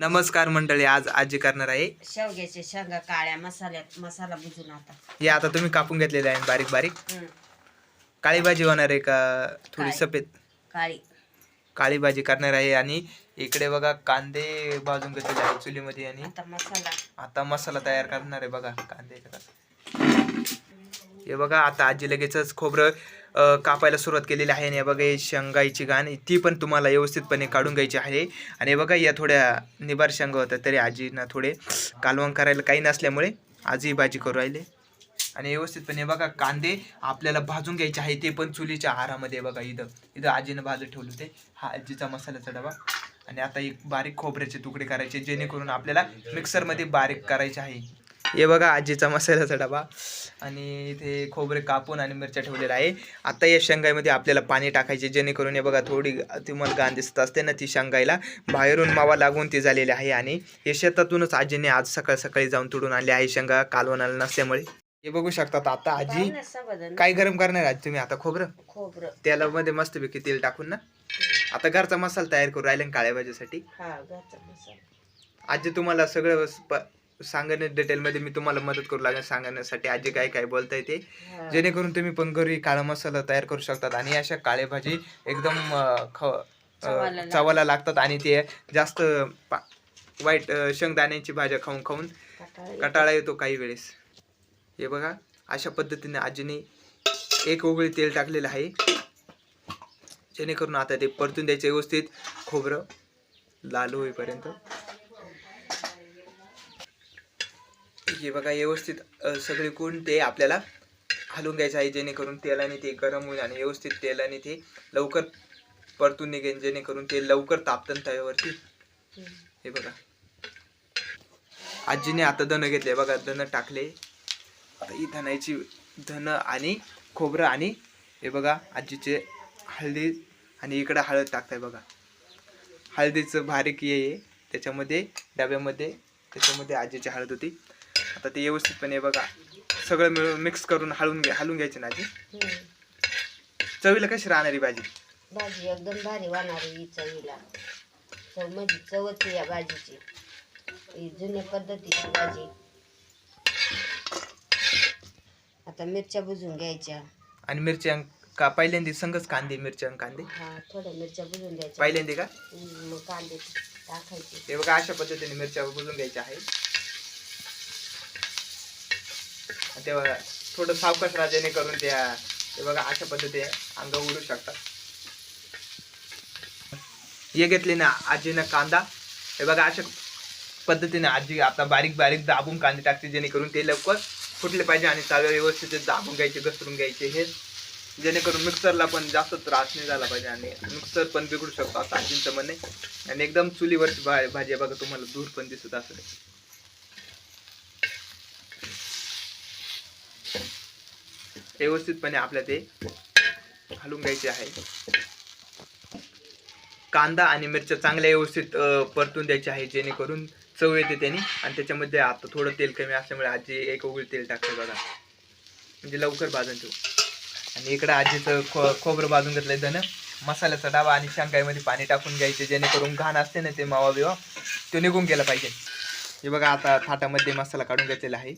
नमस्कार मंडळी आज आजी करणार आहे. शेवग्याच्या शेंगा काळ्या मसाल्यात मसाला बुजून आता. हे आता तुम्ही कापून घेतलेले आहे बारीक बारीक. हं, काळी भाजी होणार आहे का? थोडी काळी. सफेद. काळी. काळी भाजी करणार आहे आणि इकडे बघा कांदे भाजून घेतलेले आहे चुलीमध्ये आणि आता मसाला. आता मसाला तयार करणार आहे बघा कांद्याचा कसा हे बघा आता आजी लगेचच खोबरं कापायला सुरुवात केलेली आहे आणि हे बघा हे शेंगाईची घाण ती पण तुम्हाला व्यवस्थितपणे काढून घ्यायची आहे. आणि बघा या थोड्या निबार शेंगा होत्या तरी आजीनं थोडे कालवण करायला काही नसल्यामुळे आजी भाजी करू राहिले. आणि व्यवस्थितपणे बघा कांदे आपल्याला भाजून घ्यायचे आहे ते पण चुलीच्या आहारामध्ये बघा इथं इथं आजीनं भाजत ठेवले होते. हा आजीचा मसाल्याचा डबा. आणि आता एक बारीक खोबऱ्याचे तुकडे करायचे जेणेकरून आपल्याला मिक्सरमध्ये बारीक करायचे आहे. हे बघा आजीचा मसाल्याचा डबा. आणि इथे खोबरे कापून आणि मिरच्या ठेवलेल्या आहे. आता या शेंगाईमध्ये आपल्याला पाणी टाकायचे जेणेकरून हे बघा थोडी तुम्हाला गाण दिसत असते ना ती शेंगाईला. बाहेरून मावा लागून ती झालेली आहे आणि हे शेतातूनच आजीने आज सकाळ सकाळी जाऊन तुडून आणले आहे शेंगा कालवणाला नसल्यामुळे. हे बघू शकतात आता आजी. काय गरम करणार आज तुम्ही आता खोबरं? खोबरं. तेलामध्ये मस्तपैकी तेल टाकून ना. आता घरचा मसाला तयार करू राहिले ना काळ्या भाजीसाठी आजी तुम्हाला सगळं सांगण्या डिटेलमध्ये मी तुम्हाला मदत करू लागेल सांगण्यासाठी आजी काय काय बोलता येते हा. जेणेकरून तुम्ही पण घरी काळा मसाला तयार करू शकतात आणि अशा काळे भाजी एकदम अं, ख अं, लागतात. आणि ते जास्त पा- वाईट अं, शेंगदाण्याची भाज्या खाऊन खाऊन कटाळी. कटाळा येतो काही वेळेस हे बघा अशा पद्धतीने आजीने एक उगळी तेल टाकलेलं आहे जेणेकरून आता ते परतून द्यायचे व्यवस्थित खोबरं लाल होईपर्यंत हे बघा व्यवस्थित सगळे सगळीकडून ते आपल्याला हलवून घ्यायचं आहे जेणेकरून तेलाने ते गरम होईल आणि व्यवस्थित तेलाने ते लवकर परतून निघेल जेणेकरून ते लवकर तापतं तव्यावरती हे बघा. आजीने आता धन घेतले बघा धन टाकले. आता ही धनाची धन आणि खोबरं आणि हे बघा आजीचे हळदी आणि इकडं हळद टाकताय बघा. हळदीचं बारीक ये आहे त्याच्यामध्ये डब्यामध्ये त्याच्यामध्ये आजीची हळद होती. आता ते व्यवस्थितपणे बघा. सगळं मिळून मिक्स करून हळून घ्या हलवून घ्यायचे ना हं. चवीला कशी राहणारी भाजी? भाजी एकदम भारी वाहणार ही चवीला. चव म्हणजे चवच या भाजीची. ही जुन्या पद्धतीची भाजी. आता मिरच्या बुजून घ्यायच्या. आणि मिरच्या का पहिल्यांदा संगच कांदे मिरच्या आणि कांदे? हा थोड्या मिरच्या बुजून घ्यायच्या. पहिल्यांदा का? मग कांदे टाकायचे. हे बघा अशा पद्धतीने मिरच्या बुजून घ्यायच्या आहे आणि ते बघा थोडं सावकाश राजाने करून त्या ते बघा अशा पद्धतीने अंग उडू शकतात. हे घेतले ना आजीनं कांदा. हे बघा अशा पद्धतीने आजी आता बारीक बारीक दाबून कांदे टाकते जेणेकरून ते लवकर फुटले पाहिजे आणि तव्या व्यवस्थित दाबून घ्यायचे घसरून घ्यायचे हे जेणेकरून मिक्सरला पण जास्त त्रास नाही झाला पाहिजे आणि मिक्सर पण बिघडू शकतो असं आजींचं म्हणणे आणि एकदम चुलीवरची भा भाजी आहे बघा तुम्हाला दूर पण दिसत असेल. व्यवस्थितपणे आपल्या ते घालून घ्यायचे आहे. कांदा आणि मिरच्या चांगल्या व्यवस्थित परतून द्यायचे आहे जेणेकरून चव येते त्याने. आणि त्याच्यामध्ये आता थोडं तेल कमी असल्यामुळे आजी एक उघड तेल टाकते बघा. म्हणजे लवकर भाजून ठेवू. आणि इकडं आजीचं खो खोबरं भाजून घेतलंय धन मसाल्याचा डाबा आणि शंकाईमध्ये पाणी टाकून घ्यायचे जेणेकरून घाण असते ना ते मावा बिवा तो निघून गेला पाहिजे. हे बघा आता थाटामध्ये मसाला काढून घेतलेला आहे.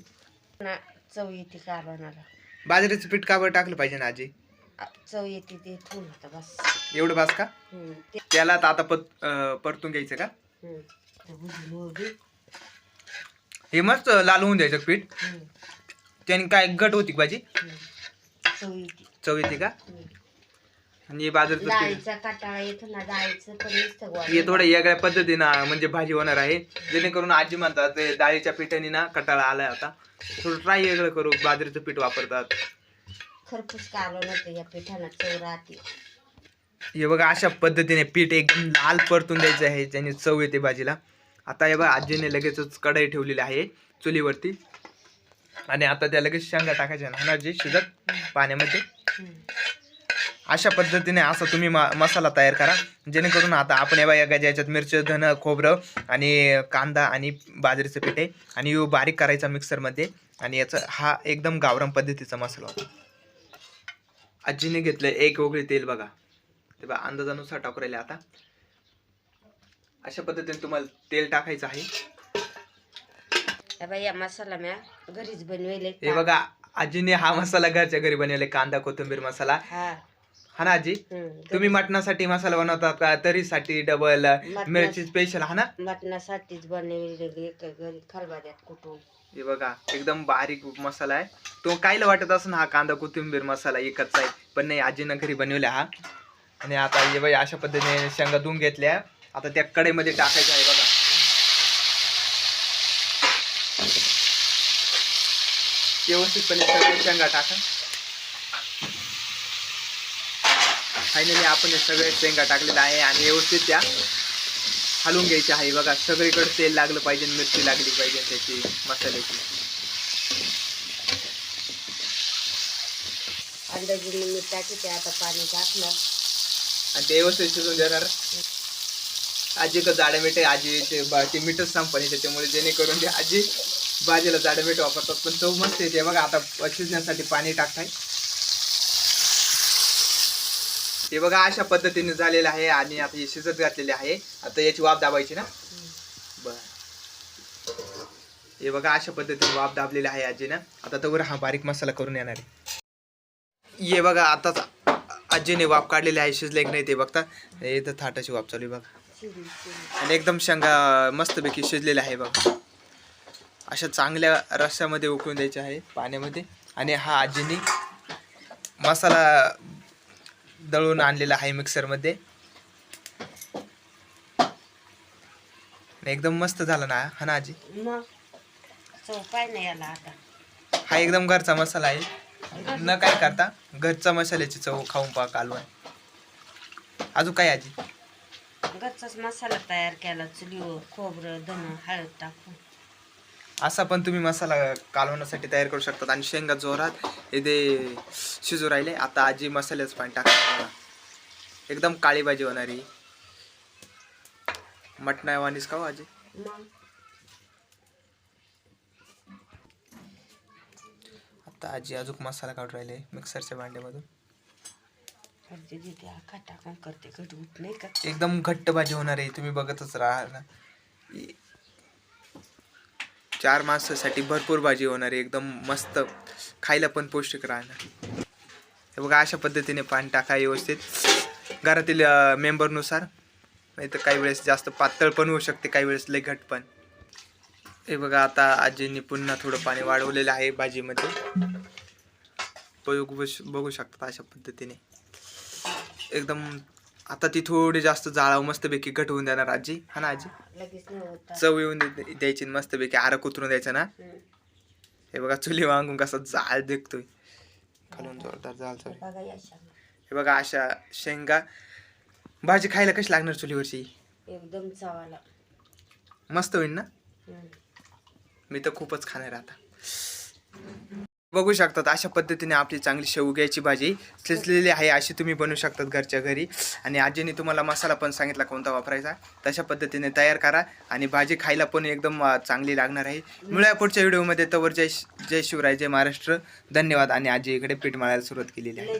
चव येते कारणाला बाजरीचं पीठ का बरं टाकलं पाहिजे ना आजी? चव येते ते होतं बस. एवढं बास का? ते त्याला आता आता पत अं, परतून घ्यायचं का? हं. बुजून. हे मस्त लाल होऊन द्यायचं पीठ. हं, त्याने काय गट होती का भाजी. चव येते. चव येते का. आणि हे बाजरीचं पीठ डाळीचा काटाळा येतो ना डाळीचं पण नुसतं. हे थोडं वेगळ्या पद्धतीनं म्हणजे भाजी होणार आहे. जेणेकरून आजी म्हणतात ते डाळीच्या पिठाने ना कटाळा आलाय आता. थोडं ट्राय वेगळं करू बाजरीचं पीठ वापरतात. खरपूस कालवण होतं या पिठानं चव राहते. हे बघा अशा पद्धतीने पीठ एकदम लाल परतून द्यायचं आहे ज्याने चव येते भाजीला. आता हे बघा आजीने लगेचच कढई ठेवलेली आहे चुलीवरती. आणि आता त्या लगेच शेंगा टाकायच्या ना जे शिजत पाण्यामध्ये. अशा पद्धतीने असा तुम्ही मा मसाला तयार करा. जेणेकरून आता आपण या या याच्यात मिरची धन खोबरं आणि कांदा आणि बाजरीचं पीठ आणि ह्यो बारीक करायचा मिक्सरमध्ये. आणि याचा हा एकदम गावरान पद्धतीचा मसाला होता. आजीने घेतलं एक वगळी तेल बघा. ते बघा अंदाजानुसार टाकू राहिले आता. अशा पद्धतीने तुम्हाला तेल टाकायचं आहे. या मसाला म्या घरीच बनवेले. हे बघा आजीने हा मसाला घरच्या घरी बनवले कांदा कोथिंबीर मसाला. हा ना आजी. तुम्ही मटणासाठी मसाला बनवतात का? तरीसाठी डबल मिरची स्पेशल हा ना? मटणासाठीच बनवलेले घरी खलबाद्यात कुठून. हे बघा एकदम बारीक मसाला आहे. तो कायला वाटत असं हा कांदा कोथिंबीर मसाला एकच आहे पण नाही आजीनं घरी बनवला हा. आणि आता हे बाई अशा पद्धतीने शेंगा धुवून घेतल्या. आता त्या कढईमध्ये टाकायचं आहे बघा. व्यवस्थितपणे सगळे शेंगा टाका. फायनली आपण हे सगळे शेंगा टाकलेले आहे आणि व्यवस्थित त्या हलवून घ्यायच्या आहे. बघा सगळीकडे तेल लागलं पाहिजे मिरची लागली पाहिजे त्याची मसाल्याची. अंदाजे मीठ टाकीते आता पाणी टाकलं आणि ते व्यवस्थित शिजून देणार. आजी का जाडं मीठ आहे. आजीचे बा- ते मीठच संपणे त्याच्यामुळे जेणेकरून ते आजी भाजीला जाडं मीठ वापरतात. पण तो मस्त येते बघा आता शिजण्यासाठी पाणी टाकताय. हे बघा अशा पद्धतीने झालेलं आहे आणि आता हे शिजत घातलेले आहे. आता याची वाफ दाबायची ना? बर. हे बघा अशा पद्धतीने वाफ दाबलेली आहे आजीनं. आता तर हा बारीक मसाला करून येणार आहे. हे बघा आताच आजीने वाफ काढलेली आहे शिजले की नाही ते बघता. हे तर थाटाची वाफ चालू आहे बघा. आणि एकदम शेंगा मस्तपैकी शिजलेल्या आहे बघा. अशा चांगल्या रस्स्यामध्ये उकळून द्यायचे आहे पाण्यामध्ये. आणि हा आजीने मसाला दळून आणलेला आहे मिक्सरमध्ये. एकदम मस्त झाला ना हा ना आजी? हा एकदम घरचा मसाला आहे. न काय करता घरचा मसाल्याची चव खाऊन पहा कालवण. अजून काय आजी? घरचाच मसाला तयार केला चुलीवर खोबरं धन हळद टाकून. असा पण तुम्ही मसाला कालवण्यासाठी तयार करू शकतात. आणि शेंगा जोरात इथे शिजू राहिले आता आजी मसाल्याचं पाणी टाकणार. एकदम काळी भाजी होणारी मटणावानीच का हो आजी? आता आजी अजून मसाला काढून राहिले मिक्सरच्या भांड्यामधून. एकदम घट्ट भाजी होणार आहे तुम्ही बघतच राहा. ना चार माणसासाठी भरपूर भाजी होणार आहे. एकदम मस्त खायला पण पौष्टिक राहणार. हे बघा अशा पद्धतीने पाणी टाका व्यवस्थित. घरातील मेंबरनुसार. नाही तर काही वेळेस जास्त पातळ पण होऊ शकते काही वेळेस लय घट पण. हे बघा आता आजींनी पुन्हा थोडं पाणी वाढवलेलं आहे भाजीमध्ये. बघू बघू शकतात अशा पद्धतीने. एकदम आता ती थोडी जास्त जाळावं मस्तपैकी घट होऊन देणार आजी. हा ना आजी? लगेच नाही होता. चव येऊन दे- द्यायची मस्तपैकी आरक उतरून द्यायचं ना? हम्म. हे बघा चुली वांगून कसा जाळ दिसतोय खालून जोरदार जाळ चालू. बघा या. हे बघा अशा शेंगा. भाजी खायला कशी लागणार चुलीवरची? एकदम चवाला. मस्त होईल ना? हम्म. मी तर खूपच खाणार आता. बघू शकतात अशा पद्धतीने आपली चांगली शेवग्याची भाजी शिजलेली आहे अशी तुम्ही बनवू शकतात घरच्या घरी. आणि आजीने तुम्हाला मसाला पण सांगितला कोणता वापरायचा. तशा पद्धतीने तयार करा आणि भाजी खायला पण एकदम चांगली लागणार आहे. मिळूया पुढच्या व्हिडिओमध्ये. तवर जय जय शिवराय जय महाराष्ट्र. धन्यवाद. आणि आजी इकडे पीठ मळायला सुरुवात केलेली आहे.